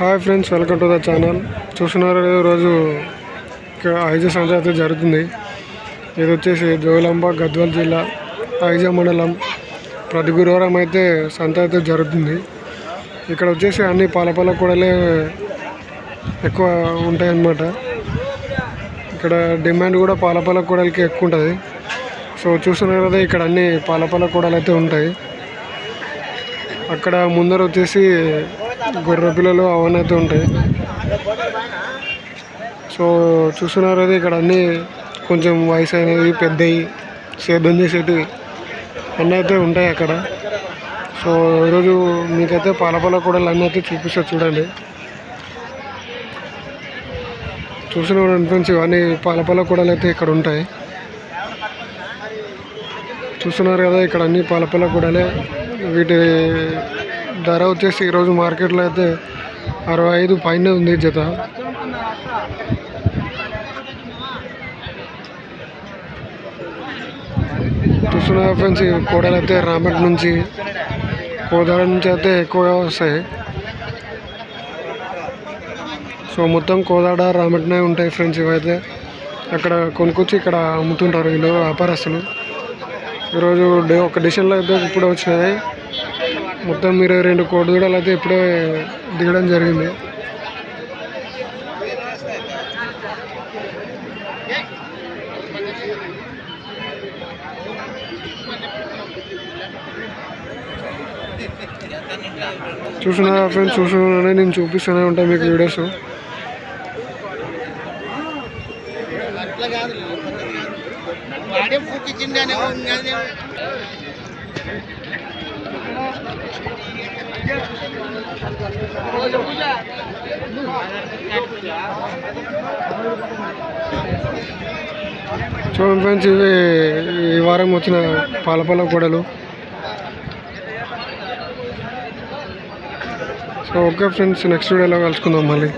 Hi friends welcome to the channel చూస్తున్నారు రోజు ఇక్కడ ఐజా సంత అయితే జరుగుతుంది. ఇది వచ్చేసి జోగులాంబ గద్వాల్ జిల్లా ఐజా మండలం. ప్రతి గురువారం అయితే సంత అయితే జరుగుతుంది. ఇక్కడ వచ్చేసి అన్ని పాలపాల కూడలే ఎక్కువ ఉంటాయన్నమాట. ఇక్కడ డిమాండ్ కూడా పాలపాల కూడలకి ఎక్కువ ఉంటుంది. సో చూస్తున్నారు కదా ఇక్కడ అన్ని పాలపాల కూడలు అయితే ఉంటాయి. అక్కడ ముందర వచ్చేసి గొర్రె పిల్లలు అవన్నీ ఉంటాయి. సో చూస్తున్నారు కదా ఇక్కడ అన్నీ కొంచెం వయసు అయినవి పెద్దవి సేద్యం చేసేటివి అన్నీ అయితే ఉంటాయి అక్కడ. సో ఈరోజు మీకైతే పాలపాల కూడలు అన్నీ అయితే చూపిస్తా చూడండి. చూసిన ఫ్రెండ్స్ ఇవన్నీ పాలపాల కూడలు అయితే ఇక్కడ ఉంటాయి. చూస్తున్నారు కదా ఇక్కడ అన్ని పాలపాల కూడలే. వీటి ధర వచ్చేసి ఈరోజు మార్కెట్లో అయితే అరవై ఐదు పైన ఉంది జత. చూస్తున్నారు ఫ్రెండ్స్ కోడలు కూడలు అయితే రామట్ నుంచి కోదాడ నుంచి అయితే ఎక్కువగా వస్తాయి. సో మొత్తం కోదాడ రామట్నే ఉంటాయి ఫ్రెండ్స్ ఇవైతే. అక్కడ కొనుక్కొచ్చి ఇక్కడ అమ్ముతుంటారు వీళ్ళు వ్యాపారస్తులు. ఈరోజు డే ఒక డిషన్లో అయితే ఇప్పుడే వచ్చినాయి. మొత్తం ఇరవై రెండు కోటి దూడలు అయితే ఇప్పుడే దిగడం జరిగింది. చూస్తున్నా ఫ్రెండ్స్ చూస్తున్నానే నేను చూపిస్తూనే ఉంటాను మీకు వీడియోస్. అట్లా కాదు వాడే పూకిచ్చిండే చూడండి ఫ్రెండ్స్ ఇవి ఈ వారం వచ్చిన పాలపాల కూడలు సో ఓకే ఫ్రెండ్స్ నెక్స్ట్ వీడియోలో కలుసుకుందాం మళ్ళీ.